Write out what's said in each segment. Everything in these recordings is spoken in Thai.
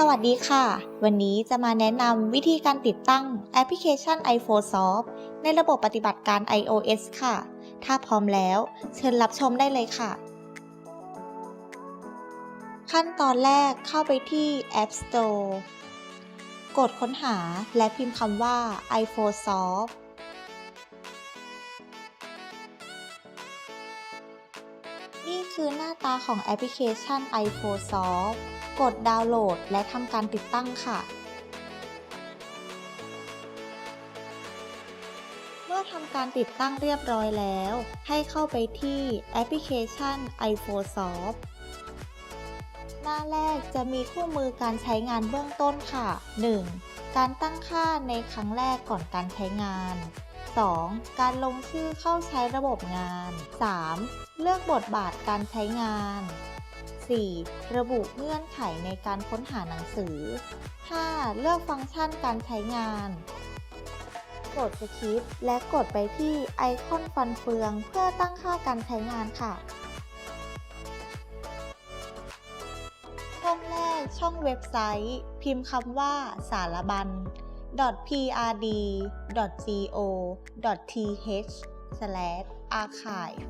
สวัสดีค่ะ วันนี้จะมาแนะนำวิธีการติดตั้งแอปพลิเคชัน iPhone Soft ในระบบปฏิบัติการ iOS ค่ะ ถ้าพร้อมแล้วเชิญรับชมได้เลยค่ะ ขั้นตอนแรกเข้าไปที่ App Store กดค้นหาและพิมพ์คำว่า iPhone Soft นี่คือหน้าตาของแอปพลิเคชัน iPhone Soft กดดาวน์โหลดและทำการติดตั้งค่ะ เมื่อทำการติดตั้งเรียบร้อยแล้ว ให้เข้าไปที่แอปพลิเคชัน iPhone Soft หน้าแรกจะมีคู่มือการใช้งานเบื้องต้นค่ะ 1. การตั้งค่าในครั้งแรกก่อนการใช้งาน 2. การลงชื่อเข้าใช้ระบบงาน 3. เลือกบทบาทการใช้งาน 4. ระบุเงื่อนไขในการค้นหาหนังสือ 5. เลือกฟังก์ชันการใช้งาน กดสคิปและกดไปที่ไอคอนฟันเฟืองเพื่อตั้งค่าการใช้งานค่ะ ช่องแรกช่องเว็บไซต์ พิมพ์คำว่าสารบัญ prd.go.th/archive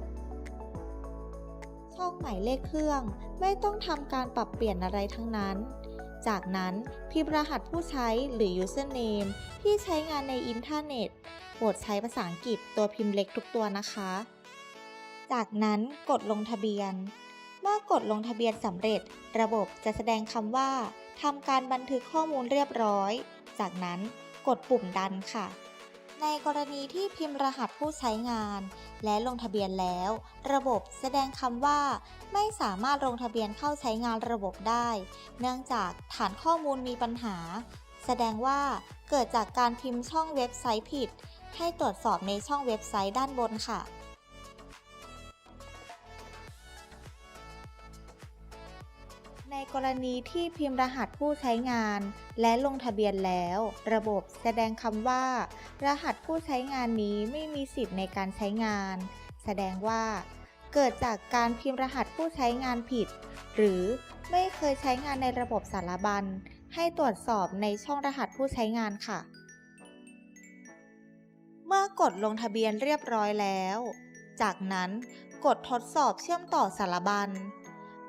ช่องหมายเลขเครื่องไม่ต้องทำการปรับเปลี่ยนอะไรทั้งนั้น จากนั้นพิมพ์รหัสผู้ใช้หรือ username ที่ใช้งานในอินเทอร์เน็ตโปรดใช้ภาษาอังกฤษตัวพิมพ์เล็กทุกตัวนะคะ จากนั้นกดลงทะเบียน เมื่อกดลงทะเบียนสำเร็จ ระบบจะแสดงคำว่าทำการบันทึกข้อมูลเรียบร้อย จากนั้นกดปุ่มดันค่ะ ในกรณีที่พิมพ์รหัสผู้ใช้งาน และลงทะเบียนแล้ว ระบบแสดงคำว่า ไม่สามารถลงทะเบียนเข้าใช้งานระบบได้ เนื่องจากฐานข้อมูลมีปัญหา แสดงว่าเกิดจากการพิมพ์ช่องเว็บไซต์ผิด ให้ตรวจสอบในช่องเว็บไซต์ด้านบนค่ะ ในกรณีที่พิมพ์รหัสผู้ใช้งาน และลงทะเบียนแล้ว ระบบแสดงคำว่า รหัสผู้ใช้งานนี้ไม่มีสิทธิ์ในการใช้งาน แสดงว่า เกิดจากการพิมพ์รหัสผู้ใช้งานผิด หรือไม่เคยใช้งานในระบบสารบัญ ให้ตรวจสอบในช่องรหัสผู้ใช้งานค่ะ เมื่อกดลงทะเบียนเรียบร้อยแล้ว จากนั้นกดทดสอบเชื่อมต่อสารบัญ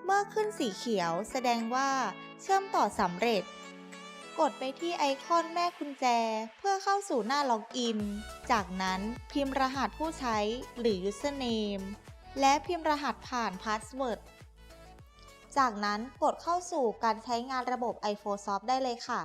เมื่อขึ้นสีเขียวแสดงว่าเชื่อมต่อสำเร็จ กดไปที่ไอคอนแม่กุญแจเพื่อเข้าสู่หน้าล็อกอิน จากนั้นพิมพ์รหัสผู้ใช้หรือ username และพิมพ์รหัสผ่านพาสเวิร์ด จากนั้นกดเข้าสู่การใช้งานระบบ iPhone Soft ได้เลยค่ะ